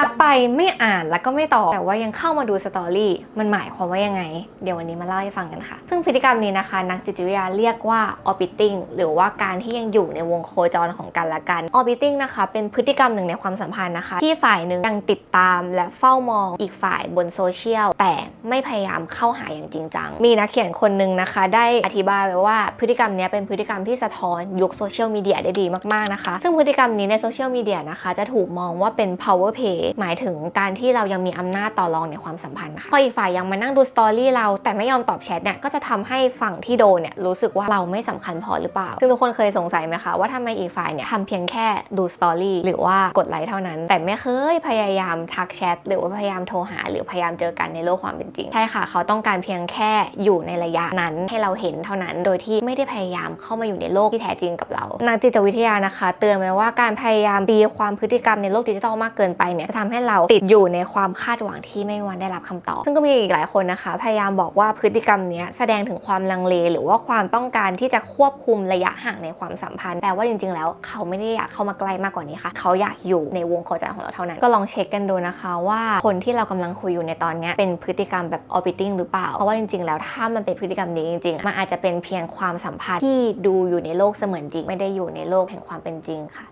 ทักไปไม่อ่านแล้วก็ไม่ตอบแต่ว่ายังเข้ามาดูสตอรี่มันหมายความว่ายังไง เดี๋ยววันนี้มาเล่าให้ฟังกันค่ะ ซึ่งพฤติกรรมนี้นะคะ นักจิตวิทยาเรียกว่า orbiting หรือว่าการที่ยังอยู่ในวงโคจรของกันและกัน orbiting นะคะเป็นพฤติกรรมหนึ่งในความสัมพันธ์นะคะ ที่ฝ่ายหนึ่งยังติดตามและเฝ้ามองอีกฝ่ายบนโซเชียลแต่ไม่พยายามเข้าหาอย่างจริงจังมีนักเขียนคนหนึ่งนะคะ ได้อธิบายไว้ว่าพฤติกรรมนี้เป็นพฤติกรรมที่สะท้อนยุคโซเชียลมีเดียได้ดีมากๆนะคะ ซึ่งพฤติกรรมนี้ในโซเชียลมีเดียนะคะจะถูกมองว่าเป็น power play หมายถึงการที่เรายังมีอำนาจต่อรองในความสัมพันธ์นะคะพออีกฝ่ายยังมานั่งดูสตอรี่เราแต่ไม่ยอมตอบแชทเนี่ยก็จะทำให้ฝั่งที่โดนเนี่ยรู้สึกว่าเราไม่สำคัญพอหรือเปล่า ซึ่งทุกคนเคยสงสัยไหมคะว่าทำไมอีกฝ่ายเนี่ยทำเพียงแค่ดูสตอรี่หรือว่ากดไลค์เท่านั้น แต่ไม่เคยพยายามทักแชทหรือว่าพยายามโทรหา หรือพยายามเจอกันในโลกความเป็นจริงใช่ค่ะ เขาต้องการเพียงแค่อยู่ในระยะนั้นให้เราเห็นเท่านั้น โดยที่ไม่ได้พยายามเข้ามาอยู่ในโลกที่แท้จริงกับเรานักจิตวิทยานะคะ เตือนไว้ว่าการพยายามตีความพฤติกรรมในโลกดิจิทัลมากเกินไปเนี่ยจะททำให้เราติดอยู่ในความคาดหวังที่ไม่วันได้รับคำตอบ ซึ่งก็มีอีกหลายคนนะคะ พยายามบอกว่าพฤติกรรมนี้แสดงถึงความลังเล หรือว่าความต้องการที่จะควบคุมระยะห่างในความสัมพันธ์ แต่ว่าจริง ๆ แล้วเขาไม่ได้อยากเข้ามาใกล้มากกว่านี้ค่ะ เขาอยากอยู่ในวงโคจรของเราเท่านั้น ก็ลองเช็คกันดูนะคะว่าคนที่เรากำลังคุยอยู่ในตอนนี้เป็นพฤติกรรมแบบ orbiting หรือเปล่า เพราะว่าจริง ๆ แล้วถ้ามันเป็นพฤติกรรมนี้จริงๆ มันอาจจะเป็นเพียงความสัมพันธ์ที่ดูอยู่ในโลกเสมือนจริง ไม่ได้อยู่ในโลกแห่งความเป็นจริงค่ะ